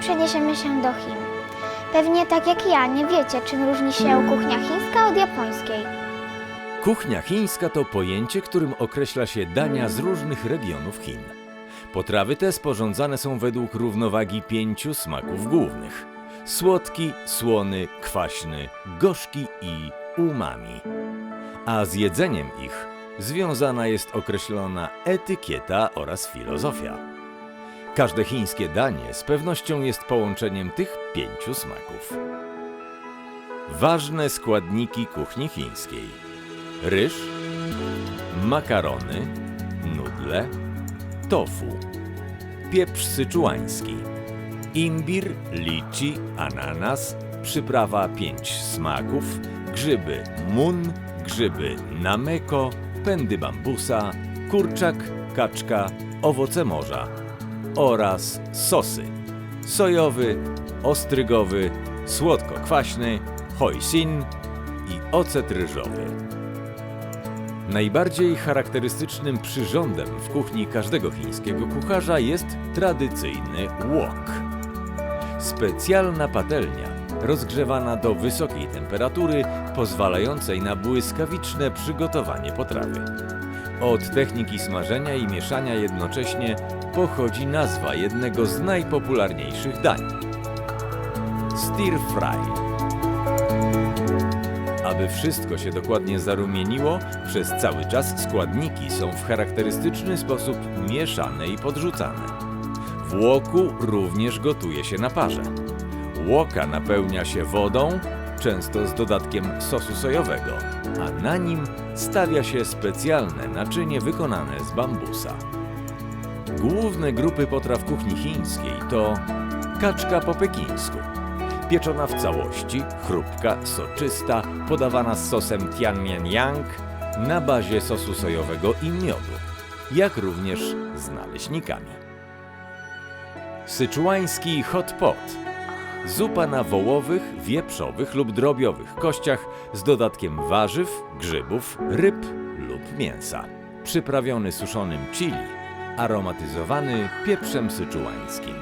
przeniesiemy się do Chin. Pewnie tak jak ja nie wiecie, czym różni się kuchnia chińska od japońskiej. Kuchnia chińska to pojęcie, którym określa się dania z różnych regionów Chin. Potrawy te sporządzane są według równowagi pięciu smaków głównych: słodki, słony, kwaśny, gorzki i umami. A z jedzeniem ich związana jest określona etykieta oraz filozofia. Każde chińskie danie z pewnością jest połączeniem tych pięciu smaków. Ważne składniki kuchni chińskiej: ryż, makarony, nudle, tofu, pieprz syczuański, imbir, liczy, ananas, przyprawa pięć smaków, grzyby mun, grzyby nameko, pędy bambusa, kurczak, kaczka, owoce morza oraz sosy sojowy, ostrygowy, słodko-kwaśny, hoisin i ocet ryżowy. Najbardziej charakterystycznym przyrządem w kuchni każdego chińskiego kucharza jest tradycyjny wok. Specjalna patelnia, rozgrzewana do wysokiej temperatury, pozwalającej na błyskawiczne przygotowanie potrawy. Od techniki smażenia i mieszania jednocześnie pochodzi nazwa jednego z najpopularniejszych dań stir fry. Aby wszystko się dokładnie zarumieniło, przez cały czas składniki są w charakterystyczny sposób mieszane i podrzucane. W łoku również gotuje się na parze. Łoka napełnia się wodą, często z dodatkiem sosu sojowego, a na nim stawia się specjalne naczynie wykonane z bambusa. Główne grupy potraw kuchni chińskiej to kaczka po pekińsku, pieczona w całości, chrupka, soczysta, podawana z sosem tianmian-yang na bazie sosu sojowego i miodu, jak również z naleśnikami. Syczuański hot pot. Zupa na wołowych, wieprzowych lub drobiowych kościach z dodatkiem warzyw, grzybów, ryb lub mięsa. Przyprawiony suszonym chili, aromatyzowany pieprzem syczuańskim.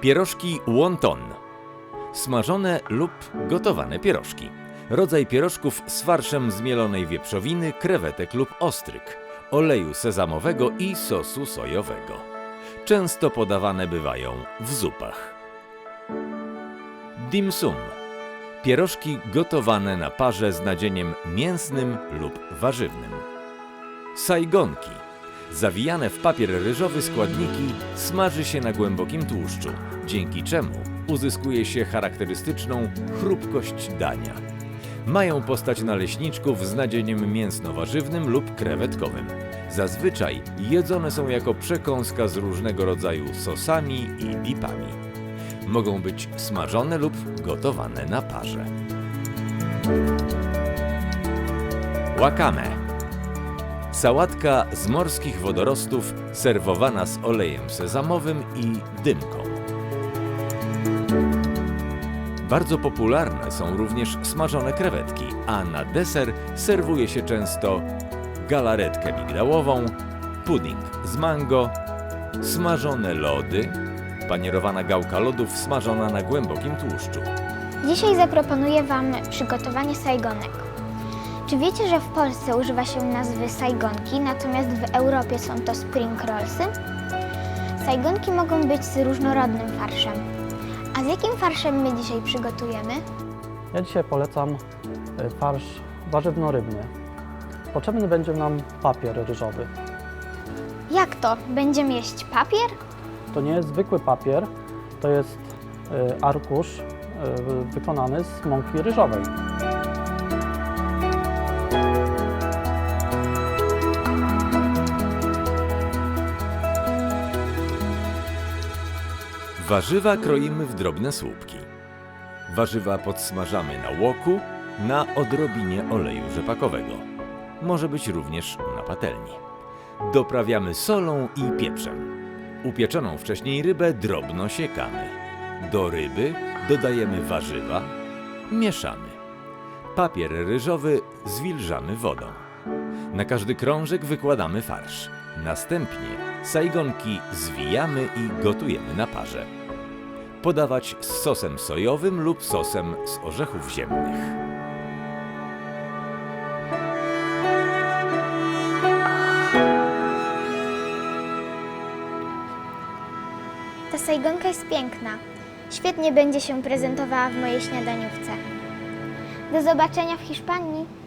Pierożki wonton. Smażone lub gotowane pierożki. Rodzaj pierożków z farszem zmielonej wieprzowiny, krewetek lub ostryk, oleju sezamowego i sosu sojowego. Często podawane bywają w zupach. Dim sum. Pierożki gotowane na parze z nadzieniem mięsnym lub warzywnym. Sajgonki. Zawijane w papier ryżowy składniki smaży się na głębokim tłuszczu, dzięki czemu uzyskuje się charakterystyczną chrupkość dania. Mają postać naleśniczków z nadzieniem mięsno-warzywnym lub krewetkowym. Zazwyczaj jedzone są jako przekąska z różnego rodzaju sosami i dipami. Mogą być smażone lub gotowane na parze. Wakame. Sałatka z morskich wodorostów serwowana z olejem sezamowym i dymką. Bardzo popularne są również smażone krewetki, a na deser serwuje się często galaretkę migdałową, pudding z mango, smażone lody, panierowana gałka lodów smażona na głębokim tłuszczu. Dzisiaj zaproponuję Wam przygotowanie sajgonek. Czy wiecie, że w Polsce używa się nazwy sajgonki, natomiast w Europie są to spring rollsy? Sajgonki mogą być z różnorodnym farszem. A z jakim farszem my dzisiaj przygotujemy? Ja dzisiaj polecam e, farsz warzywno-rybny. Potrzebny będzie nam papier ryżowy. Jak to? Będziemy jeść papier? To nie jest zwykły papier, to jest e, arkusz e, wykonany z mąki ryżowej. Warzywa kroimy w drobne słupki. Warzywa podsmażamy na łoku, na odrobinie oleju rzepakowego. Może być również na patelni. Doprawiamy solą i pieprzem. Upieczoną wcześniej rybę drobno siekamy. Do ryby dodajemy warzywa, mieszamy. Papier ryżowy zwilżamy wodą. Na każdy krążek wykładamy farsz. Następnie sajgonki zwijamy i gotujemy na parze. Podawać z sosem sojowym lub sosem z orzechów ziemnych. Ta sajgonka jest piękna. Świetnie będzie się prezentowała w mojej śniadaniówce. Do zobaczenia w Hiszpanii.